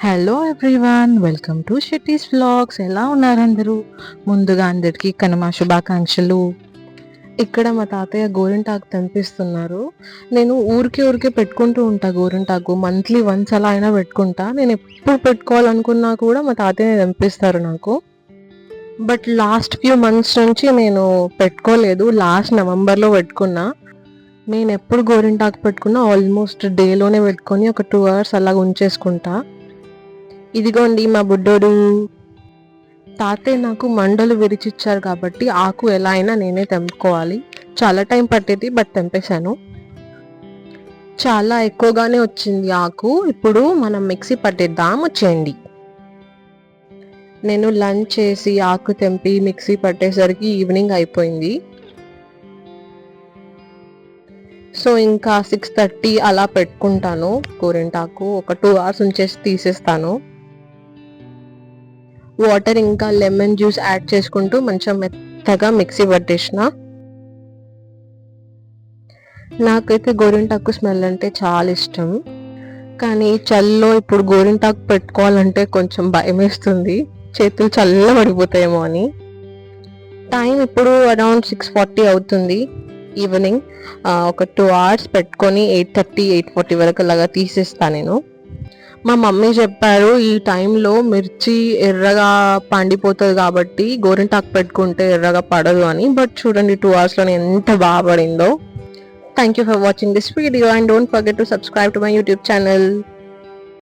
Hello everyone welcome to Shetty's vlogs ఎలా ఉన్నారు అందరూ? ముందుగా అందరికీ కనుమ శుభాకాంక్షలు. ఇక్కడ మా తాతయ్య గోరింటాకు తెంపిస్తున్నారు. నేను ఊరికే ఊరికే పెట్టుకుంటూ ఉంటా గోరింటాకు. మంత్లీ వన్స్ అలా అయినా పెట్టుకుంటా. నేను ఎప్పుడు పెట్టుకోవాలనుకున్నా కూడా మా తాతయ్య తెంపిస్తారు నాకు. బట్ లాస్ట్ ఫ్యూ మంత్స్ నుంచి నేను పెట్టుకోలేదు. లాస్ట్ నవంబర్లో పెట్టుకున్నా. నేను ఎప్పుడు గోరింటాకు పెట్టుకున్నా ఆల్మోస్ట్ డేలోనే పెట్టుకొని ఒక టూ అవర్స్ అలా ఉంచేసుకుంటా. ఇదిగోండి మా బుడ్డోడు. తాతయ్య నాకు మండలు విరిచిచ్చారు కాబట్టి ఆకు ఎలా అయినా నేనే తెంపుకోవాలి. చాలా టైం పట్టేది బట్ తెంపేశాను. చాలా ఎక్కువగానే వచ్చింది ఆకు. ఇప్పుడు మనం మిక్సీ పట్టేద్దాం వచ్చేయండి. నేను లంచ్ చేసి ఆకు తెంపి మిక్సీ పట్టేసరికి ఈవినింగ్ అయిపోయింది. సో ఇంకా సిక్స్ థర్టీ అలా పెట్టుకుంటాను. గోరింటాకు ఒక టూ అవర్స్ ఉంచేసి తీసేస్తాను. వాటర్ ఇంకా లెమన్ జ్యూస్ యాడ్ చేసుకుంటూ మంచిగా మెత్తగా మిక్సీ పట్టేసిన. నాకైతే గోరింటాకు స్మెల్ అంటే చాలా ఇష్టం. కానీ చల్లో ఇప్పుడు గోరింటాకు పెట్టుకోవాలంటే కొంచెం భయం వేస్తుంది. చేతులు చల్ల పడిపోతాయేమో అని. టైం ఇప్పుడు అరౌండ్ సిక్స్ ఫార్టీ అవుతుంది. ఈవినింగ్ ఒక టూ అవర్స్ పెట్టుకొని ఎయిట్ థర్టీ ఎయిట్ ఫార్టీ వరకు అలాగా తీసేస్తాను నేను. మా మమ్మీ చెప్పారు ఈ టైంలో మిర్చి ఎర్రగా పండిపోతుంది కాబట్టి గోరింటాకు పెట్టుకుంటే ఎర్రగా పడదు అని. బట్ చూడండి టూ అవర్స్లో ఎంత బాగా పడిందో. Thank you for watching this video and don't forget to subscribe to my YouTube channel